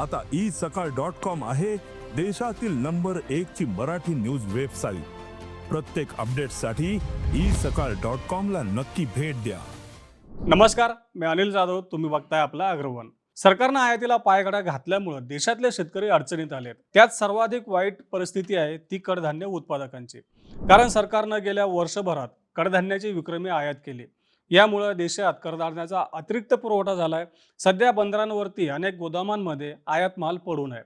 आता ई सकाळ dot com आहे देशातील नंबर एक ची मराठी न्यूज वेबसाईट. प्रत्येक अपडेटसाठी ई सकाळ डॉट कॉम ला नक्की भेट द्या. नमस्कार मी अनिल जाधव तुम्ही बघताय आपला अग्रवन. सरकारनं आयातीला पायगडा घातल्यामुळं देशातले शेतकरी अडचणीत आलेत. त्यात सर्वाधिक वाईट परिस्थिती आहे ती कडधान्य उत्पादकांची. कारण सरकारनं गेल्या वर्षभरात कडधान्याची विक्रमी आयात केली. यामुळं देशात कडधान्याचा अतिरिक्त पुरवठा झालाय. सध्या बंदरांवरती अनेक गोदामांमध्ये आयात माल पडून आहे.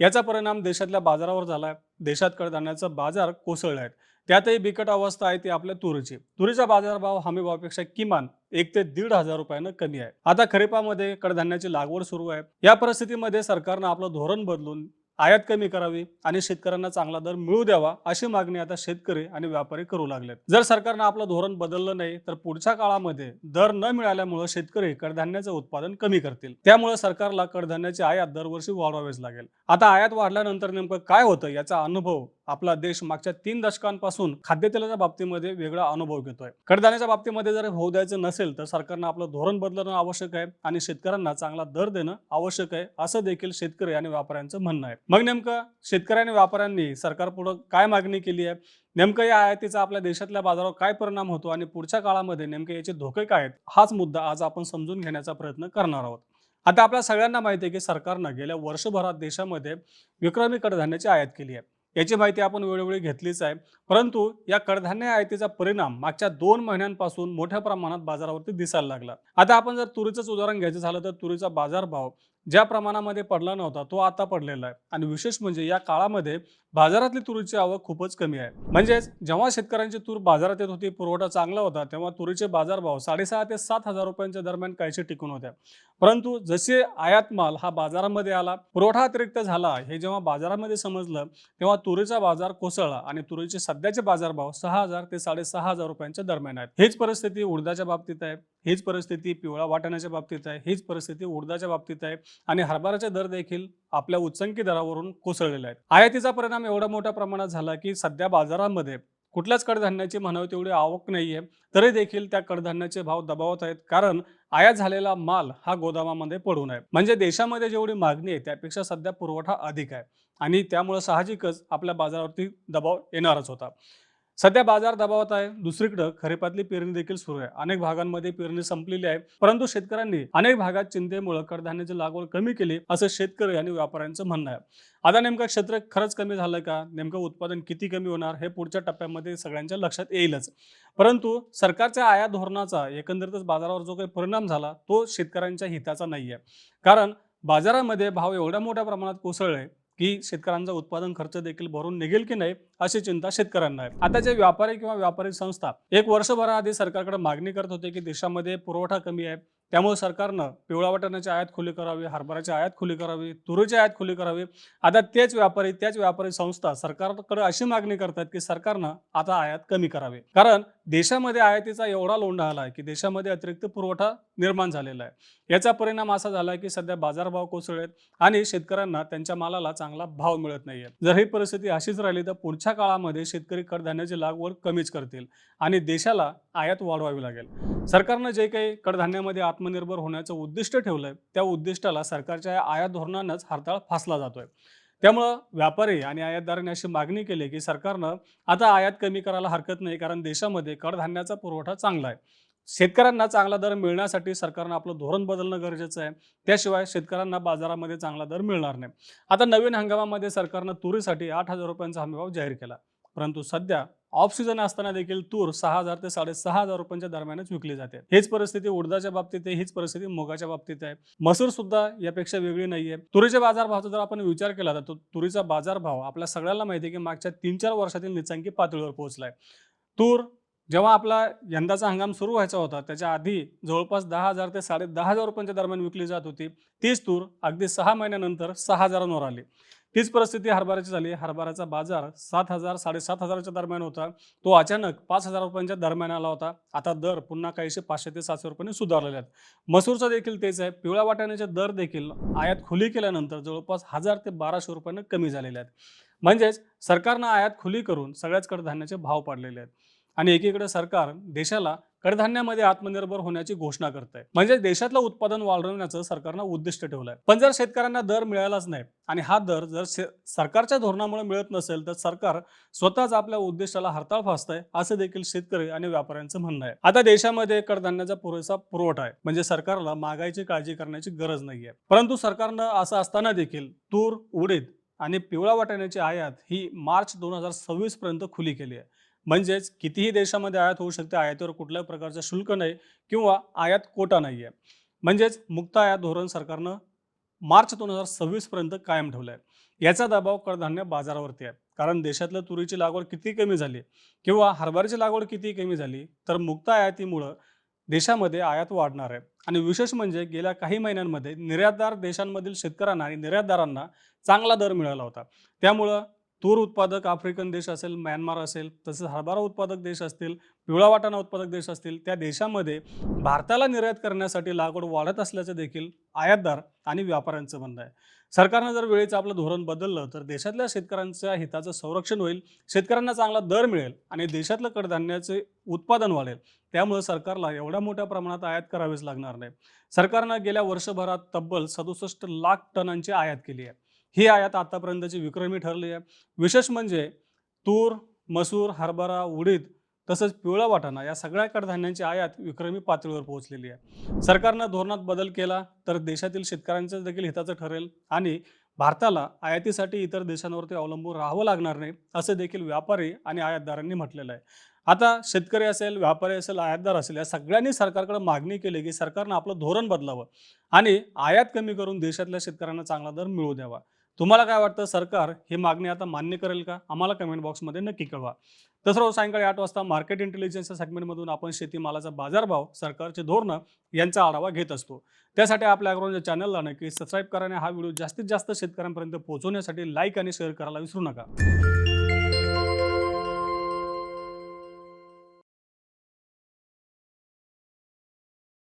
याचा परिणाम देशातल्या बाजारावर झालाय. देशात कडधान्याचा बाजार कोसळला आहे त्यातही बिकट अवस्था आहे ती आपल्या तुरीची. तुरीचा बाजारभाव हमीभावापेक्षा किमान एक ते दीड हजार रुपयानं कमी आहे. आता खरीपामध्ये कडधान्याची लागवड सुरू आहे. या परिस्थितीमध्ये सरकारनं आपलं धोरण बदलून आयात कमी करावी आणि शेतकऱ्यांना चांगला दर मिळू द्यावा अशी मागणी आता शेतकरी आणि व्यापारी करू लागलेत. जर सरकारनं आपलं धोरण बदललं नाही तर पुढच्या काळामध्ये दर न मिळाल्यामुळे शेतकरी कडधान्याचं उत्पादन कमी करतील. त्यामुळे सरकारला कडधान्याची आयात दरवर्षी वाढवावीच लागेल. आता आयात वाढल्यानंतर नेमकं काय होतं याचा अनुभव आपला देश मागच्या तीन दशकांपासून खाद्यतेलाच्या बाबतीमध्ये वेगळा अनुभव घेतोय. कडधान्याच्या बाबतीमध्ये जर होऊ द्यायचं नसेल तर सरकारनं आपलं धोरण बदलणं आवश्यक आहे आणि शेतकऱ्यांना चांगला दर देणं आवश्यक आहे असं देखील शेतकरी आणि व्यापाऱ्यांचं म्हणणं आहे. मग नेमकं शेतकरी आणि व्यापाऱ्यांनी सरकारपुढं काय मागणी केली आहे? नेमकं या आयातीचा आपल्या देशातल्या बाजारावर काय परिणाम होतो आणि पुढच्या काळामध्ये नेमके याचे धोके काय आहेत? हाच मुद्दा आज आपण समजून घेण्याचा प्रयत्न करणार आहोत. आता आपल्या सगळ्यांना माहिती आहे की सरकारनं गेल्या वर्षभरात देशामध्ये विक्रमी कडधान्याची आयात केली आहे. याची माहिती आपण वेळोवेळी घेतलीच आहे. परंतु या कडधान्य आयातीचा परिणाम मागच्या दोन महिन्यांपासून मोठ्या प्रमाणात बाजारावरती दिसायला लागला. आता आपण जर तुरीचंच उदाहरण घ्यायचं झालं तर तुरीचा बाजारभाव ज्या प्रमाणामध्ये पडला नव्हता तो आता पडलेला आहे. आणि विशेष म्हणजे या काळामध्ये बाजारातली तुरीची आवक खूपच कमी आहे. म्हणजेच जेव्हा शेतकऱ्यांची तूर बाजारात येत होती पुरवठा चांगला होता तेव्हा तुरीचे बाजारभाव साडेसहा ते सात हजार रुपयांच्या दरम्यान काहीसे टिकून होत्या परंतु जसे आयात माल हा बाजारामध्ये आला पुरवठा अतिरिक्त झाला हे जेव्हा बाजारामध्ये समजलं तेव्हा तुरीचा बाजार कोसळला आणि तुरीचे सध्याचे बाजारभाव सहा हजार ते साडेसहा हजार रुपयांच्या दरम्यान आहेत. हीच परिस्थिती उडदाच्या बाबतीत आहे हीच परिस्थिती पिवळा वाटाण्याच्या बाबतीत आहे हीच परिस्थिती उडदाच्या बाबतीत आहे आणि हरभऱ्याचे दर देखील आपल्या उच्चंकी दरावरून कोसळलेले आहेत. आयातीचा परिणाम एवढा मोठ्या प्रमाणात झाला की सध्या बाजारामध्ये कुठल्याच कडधान्याची म्हणावी तेवढी आवक नाहीये तरी देखील त्या कडधान्याचे भाव दबावत आहेत. कारण आयात झालेला माल हा गोदामामध्ये पडून आहे. म्हणजे देशामध्ये जेवढी मागणी आहे त्यापेक्षा सध्या पुरवठा अधिक आहे. आणि त्यामुळे साहजिकच आपल्या बाजारावरती दबाव येणारच होता. सध्या बाजार दबावात आहे. दुसरीकडे खरीपातली पेरणी देखील सुरू आहे. अनेक भागांमध्ये पेरणी संपलेली आहे. परंतु शेतकऱ्यांनी अनेक भागात चिंतेमुळे कडधान्याची लागवड कमी केली असं शेतकरी आणि व्यापाऱ्यांचं म्हणणं आहे. आता नेमकं क्षेत्र खरंच कमी झालं का? नेमकं उत्पादन किती कमी होणार? हे पुढच्या टप्प्यामध्ये सगळ्यांच्या लक्षात येईलच. परंतु सरकारच्या आयात धोरणाचा एकंदरीतच बाजारावर जो काही परिणाम झाला तो शेतकऱ्यांच्या हिताचा नाही आहे कारण बाजारामध्ये भाव एवढ्या मोठ्या प्रमाणात कोसळले की शेतकऱ्यांचा उत्पादन खर्च देखील भरून निघेल की नाही अशी चिंता शेतकऱ्यांना आहे. आता जे व्यापारी किंवा व्यापारी संस्था एक वर्षभराआधी सरकारकडे मागणी करत होते की देशामध्ये पुरवठा कमी आहे. त्यामुळे सरकारनं पिवळा वाटाण्याची आयात खुली करावी हरभऱ्याची आयात खुली करावी तुरीची आयात खुली करावी. आता तेच व्यापारी त्याच व्यापारी संस्था सरकारकडे अशी मागणी करतात की सरकारनं आता आयात कमी करावी. कारण देशामध्ये आयातीचा एवढा लोंढा आला आहे की देशामध्ये अतिरिक्त पुरवठा निर्माण झालेला आहे. याचा परिणाम असा झाला की सध्या बाजारभाव कोसळत आणि शेतकऱ्यांना त्यांच्या मालाला चांगला भाव मिळत नाहीये. जर ही परिस्थिती अशीच राहिली तर पुढच्या काळामध्ये शेतकरी कडधान्याची लागवड कमीच करतील आणि देशाला आयात वाढवावी लागेल. सरकारनं जे काही कडधान्यामध्ये आत्मनिर्भर होण्याचं उद्दिष्ट ठेवलंय त्या उद्दिष्टाला सरकारच्या या आयात धोरणानंच हरताळ फासला जातोय. त्यामुळं व्यापारी आणि आयातदारांनी अशी मागणी केली की सरकारनं आता आयात कमी करायला हरकत नाही कारण देशामध्ये कडधान्याचा पुरवठा चांगला आहे. शेतकऱ्यांना चांगला दर मिळण्यासाठी सरकारनं आपलं धोरण बदलणं गरजेचं आहे. त्याशिवाय शेतकऱ्यांना बाजारामध्ये चांगला दर मिळणार नाही. आता नवीन हंगामामध्ये सरकारनं तुरीसाठी आठ हजार रुपयांचा हमीभाव जाहीर केला. परंतु सध्या ऑफ सीझन असताना देखील तूर सहा हजार ते साडेसहा हजार रुपयांच्या दरम्यानच विकली जाते. हेच परिस्थिती उडदाच्या बाबतीत आहे हीच परिस्थिती मुगाच्या बाबतीत आहे. मसूर सुद्धा यापेक्षा वेगळी नाहीये. तुरीच्या बाजारभावाचा जर आपण विचार केला तर तुरीचा बाजारभाव आपल्या सगळ्यांना माहिती आहे की मागच्या तीन चार वर्षातील निचांकी पातळीवर पोहोचलाय. तूर जेव्हा आपला यंदाचा हंगाम सुरू व्हायचा होता त्याच्या आधी जवळपास दहा हजार ते साडे दहा हजार रुपयांच्या दरम्यान विकली जात होती. तीच तूर अगदी सहा महिन्यानंतर सहा हजारांवर आली. तीच परिस्थिती हरभऱ्याची झाली. हरभऱ्याचा बाजार सात हजार साडेसात हजाराच्या दरम्यान होता. तो अचानक पाच हजार रुपयांच्या दरम्यान आला होता. आता दर पुन्हा काहीशे पाचशे ते सातशे रुपयांनी सुधारलेले आहेत. मसूरचा देखील तेच आहे. पिवळ्या वाटाण्याचे दर देखील आयात खुली केल्यानंतर जवळपास हजार ते बाराशे रुपयांना कमी झालेले आहेत. म्हणजेच सरकारनं आयात खुली करून सगळ्याच कडधान्याचे भाव पाडलेले आहेत. आणि एकीकडे सरकार देशाला कडधान्यामध्ये आत्मनिर्भर होण्याची घोषणा करत आहे म्हणजे देशातलं उत्पादन वाढवण्याचं सरकारनं उद्दिष्ट ठेवलंय. पण जर शेतकऱ्यांना दर मिळालाच नाही आणि हा दर जर शे- सरकारच्या धोरणामुळे मिळत नसेल तर सरकार स्वतःच आपल्या उद्दिष्टाला हरताळ फासतंय असं देखील शेतकरी आणि व्यापाऱ्यांचं म्हणणं आहे. आता देशामध्ये कडधान्याचा पुरेसा पुरवठा आहे. म्हणजे सरकारला महागाईची काळजी करण्याची गरज नाहीये. परंतु सरकारनं असं असताना देखील तूर उडीद आणि पिवळा वाटाण्याची आयात ही मार्च दोन हजार सव्वीस पर्यंत खुली केली आहे. म्हणजेच कितीही देशामध्ये आयात होऊ शकते आयातीवर कुठल्याही प्रकारचं शुल्क नाही किंवा आयात कोटा नाही आहे म्हणजेच मुक्त आयात धोरण सरकारनं मार्च दोन हजार सव्वीसपर्यंत कायम ठेवलं आहे याचा दबाव कडधान्य बाजारावरती आहे. कारण देशातल्या तुरीची लागवड किती कमी झाली किंवा हरभऱ्याची लागवड किती कमी झाली तर मुक्त आयातीमुळं देशामध्ये आयात वाढणार आहे. आणि विशेष म्हणजे गेल्या काही महिन्यांमध्ये निर्यातदार देशांमधील शेतकऱ्यांना आणि निर्यातदारांना चांगला दर मिळाला होता. त्यामुळं तूर उत्पादक आफ्रिकन देश असेल म्यानमार असेल तसेच हरभरा उत्पादक देश असतील पिवळा वाटाणा उत्पादक देश असतील त्या देशामध्ये भारताला निर्यात करण्यासाठी लागवड वाढत असल्याचं देखील आयातदार आणि व्यापाऱ्यांचं म्हणणं आहे. सरकारनं जर वेळेचं आपलं धोरण बदललं तर देशातल्या शेतकऱ्यांच्या हिताचं संरक्षण होईल शेतकऱ्यांना चांगला दर मिळेल आणि देशातलं कडधान्याचे उत्पादन वाढेल. त्यामुळे सरकारला एवढ्या मोठ्या प्रमाणात आयात करावीच लागणार नाही. सरकारनं गेल्या वर्षभरात तब्बल सदुसष्ट लाख टनांची आयात केली आहे. ही आयात आतापर्यंतची विक्रमी ठरली आहे. विशेष म्हणजे तूर मसूर हरभरा उडीद तसंच पिवळा वाटाणा या सगळ्या कडधान्यांची आयात विक्रमी पातळीवर पोहोचलेली आहे. सरकारनं धोरणात बदल केला तर देशातील शेतकऱ्यांचं देखील हिताचं ठरेल आणि भारताला आयातीसाठी इतर देशांवरती अवलंबून राहावं लागणार नाही असं देखील व्यापारी आणि आयातदारांनी म्हटलेलं आहे. आता शेतकरी असेल व्यापारी असेल आयातदार असेल या सगळ्यांनी सरकारकडे मागणी केली की सरकारनं आपलं धोरण बदलावं आणि आयात कमी करून देशातल्या शेतकऱ्यांना चांगला दर मिळू द्यावा. तुम्हाला काय वाटतं सरकार ही मागणी आता मान्य करेल का? आम्हाला कमेंट बॉक्समध्ये नक्की कळवा. तसं रोज सायंकाळी आठ वाजता मार्केट इंटेलिजन्सच्या सेगमेंटमधून आपण शेतीमालाचा बाजारभाव सरकारचे धोरणं यांचा आढावा घेत असतो. त्यासाठी आपल्या अग्रवाच्या चॅनलला नक्की सबस्क्राईब करा आणि हा व्हिडिओ जास्तीत जास्त शेतकऱ्यांपर्यंत पोहोचवण्यासाठी लाईक आणि शेअर करायला विसरू नका.